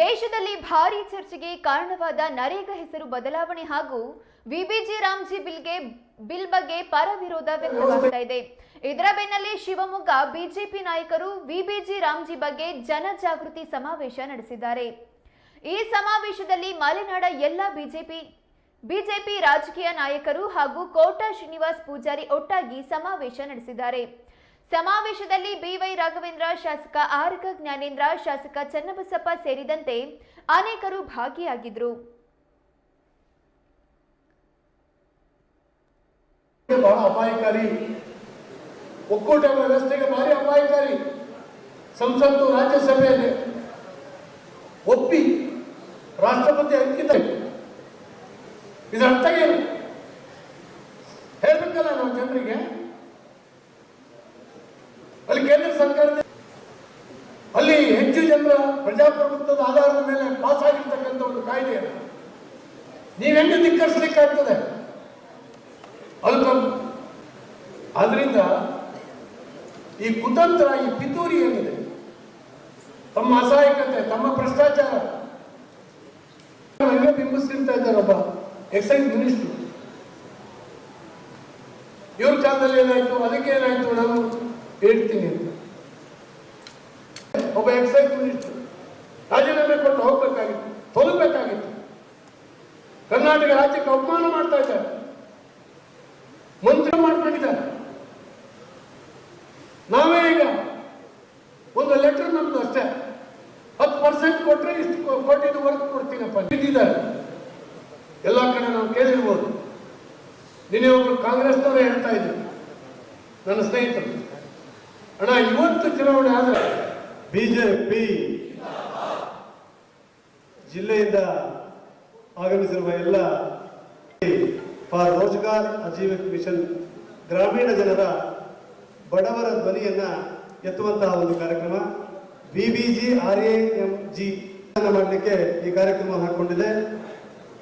ದೇಶದಲ್ಲಿ ಭಾರೀ ಚರ್ಚೆಗೆ ಕಾರಣವಾದ ನರೇಗಾ ಹೆಸರು ಬದಲಾವಣೆ ಹಾಗೂ ವಿಬಿಜಿ ರಾಮ್ಜಿ ಬಿಲ್ಗೆ, ಬಿಲ್ ಬಗ್ಗೆ ಪರ ವಿರೋಧ ವ್ಯಕ್ತವಾಗ್ತಾ ಇದೆ. ಇದರ ಬೆನ್ನಲ್ಲೇ ಶಿವಮೊಗ್ಗ ಬಿಜೆಪಿ ನಾಯಕರು ವಿಬಿಜಿ ರಾಮ್ಜಿ ಬಗ್ಗೆ ಜನಜಾಗೃತಿ ಸಮಾವೇಶ ನಡೆಸಿದ್ದಾರೆ. ಈ ಸಮಾವೇಶದಲ್ಲಿ ಮಲೆನಾಡ ಎಲ್ಲ ಬಿಜೆಪಿ ಬಿಜೆಪಿ ರಾಜಕೀಯ ನಾಯಕರು ಹಾಗೂ ಕೋಟಾ ಶ್ರೀನಿವಾಸ್ ಪೂಜಾರಿ ಒಟ್ಟಾಗಿ ಸಮಾವೇಶ ನಡೆಸಿದ್ದಾರೆ. ಸಮಾವೇಶದಲ್ಲಿ ಬಿವೈ ರಾಘವೇಂದ್ರ, ಶಾಸಕ ಆರಕ ಜ್ಞಾನೇಂದ್ರ, ಶಾಸಕ ಚನ್ನಬಸಪ್ಪ ಸೇರಿದಂತೆ ಅನೇಕರು ಭಾಗಿಯಾಗಿದ್ರು ಬಹಳ ಅಪಾಯಕಾರಿ. ಒಕ್ಕೂಟ ವ್ಯವಸ್ಥೆಗೆ ಭಾರಿ ಅಪಾಯಕಾರಿ. ಸಂಸತ್ತು ರಾಜ್ಯಸಭೆಯಲ್ಲಿ ಒಪ್ಪಿ ರಾಷ್ಟ್ರಪತಿ ಅಂಕಿತ. ಇದರ ಅರ್ಥ ಏನು ಹೇಳ್ಬೇಕಲ್ಲ ನಾವು ಜನರಿಗೆ. ಜನರ ಪ್ರಜಾಪ್ರಭುತ್ವದ ಆಧಾರದ ಮೇಲೆ ಪಾಸ್ ಆಗಿರ್ತಕ್ಕಂಥ ಒಂದು ಕಾಯ್ದೆಯನ್ನು ನೀವು ಹೆಂಗೆ ಧಿಕ್ಕರಿಸಲಿಕ್ಕಾಗ್ತದೆ? ಅಲ್ಪ. ಆದ್ರಿಂದ ಈ ಕುತಂತ್ರ, ಈ ಪಿತೂರಿ ಏನಿದೆ? ತಮ್ಮ ಅಸಹಾಯಕತೆ, ತಮ್ಮ ಭ್ರಷ್ಟಾಚಾರ. ಬಿಂಬಿಸ್ತಿರ್ತಾ ಇದ್ದಾರೆ ಒಬ್ಬ ಎಕ್ಸೈಸ್ ಮಿನಿಸ್ಟರ್. ಇವ್ರ ಕಾಲದಲ್ಲಿ ಏನಾಯ್ತು? ಅದಕ್ಕೆ ಏನಾಯ್ತು? ನಾನು ಹೇಳ್ತೀನಿ ಅಂತ. ಒಬ್ಬ ಎಕ್ಸೈಸ್ ಮಿನಿಸ್ಟರ್ ರಾಜೀನಾಮೆ ಕೊಟ್ಟು ಹೋಗ್ಬೇಕಾಗಿತ್ತು ತೊಲಗಬೇಕಾಗಿತ್ತು ಕರ್ನಾಟಕ ರಾಜ್ಯಕ್ಕೆ ಅವಮಾನ ಮಾಡ್ತಾ ಇದ್ದಾರೆ. ಮಂತ್ರ ಮಾಡ್ಕೊಂಡಿದ್ದಾರೆ. ನಾವೇ ಈಗ ಒಂದು ಲೆಟರ್ ನಮ್ದು ಅಷ್ಟೇ. ಹತ್ತು ಪರ್ಸೆಂಟ್ ಕೊಟ್ಟರೆ ಇಷ್ಟು ಕೊಟ್ಟಿದ್ದು ವರ್ಕ್ ಕೊಡ್ತೀನಪ್ಪ. ಬಿದ್ದಿದ್ದಾರೆ ಎಲ್ಲ ಕಡೆ ನಾವು ಕೇಳಿರ್ಬೋದು. ನಿನ್ನೆ ಒಬ್ರು ಕಾಂಗ್ರೆಸ್ನವರೇ ಹೇಳ್ತಾ ಇದ್ರು. ನನ್ನ ಸ್ನೇಹಿತರು. ಅಣ್ಣ, ಇವತ್ತು ಚುನಾವಣೆ ಆದ್ರೆ ಬಿಜೆಪಿ ಜಿಲ್ಲೆಯಿಂದ ಆಗಮಿಸಿರುವ ಎಲ್ಲ ಫಾರ್ ರೋಜ್ಗಾರ್ ಅಜೀವಿಕ ಮಿಷನ್ ಗ್ರಾಮೀಣ ಜನರ ಬಡವರ ಧ್ವನಿಯನ್ನ ಎತ್ತುವಂತಹ ಒಂದು ಕಾರ್ಯಕ್ರಮ. ಬಿಬಿಜಿ ಆರ್ ಎ ಜಿ ಮಾಡಲಿಕ್ಕೆ ಈ ಕಾರ್ಯಕ್ರಮ ಹಾಕೊಂಡಿದೆ.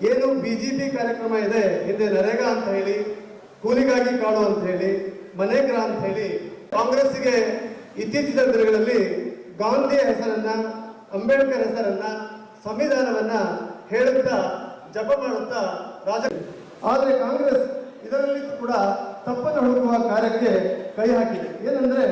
ಏನು ಬಿಜೆಪಿ ಕಾರ್ಯಕ್ರಮ ಇದೆ, ಹಿಂದೆ ನರೇಗಾ ಅಂತ ಹೇಳಿ, ಕೂಲಿಗಾಗಿ ಕಾಣು ಅಂತ ಹೇಳಿ ಮನೆಗ್ರ ಅಂತ ಹೇಳಿ ಕಾಂಗ್ರೆಸ್ಗೆ ಇತ್ತೀಚಿನ ದಿನಗಳಲ್ಲಿ ಗಾಂಧಿ ಹೆಸರನ್ನ, ಅಂಬೇಡ್ಕರ್ ಹೆಸರನ್ನ, ಸಂವಿಧಾನವನ್ನ ಹೇಳುತ್ತಾ, ಜಪ ಮಾಡುತ್ತಾ ರಾಜ ಆದರೆ ಕಾಂಗ್ರೆಸ್ ಇದರಲ್ಲಿ ಕೂಡ ತಪ್ಪನ್ನು ಹುಡುಕುವ ಕಾರ್ಯಕ್ಕೆ ಕೈ ಹಾಕಿದೆ. ಏನಂದ್ರೆ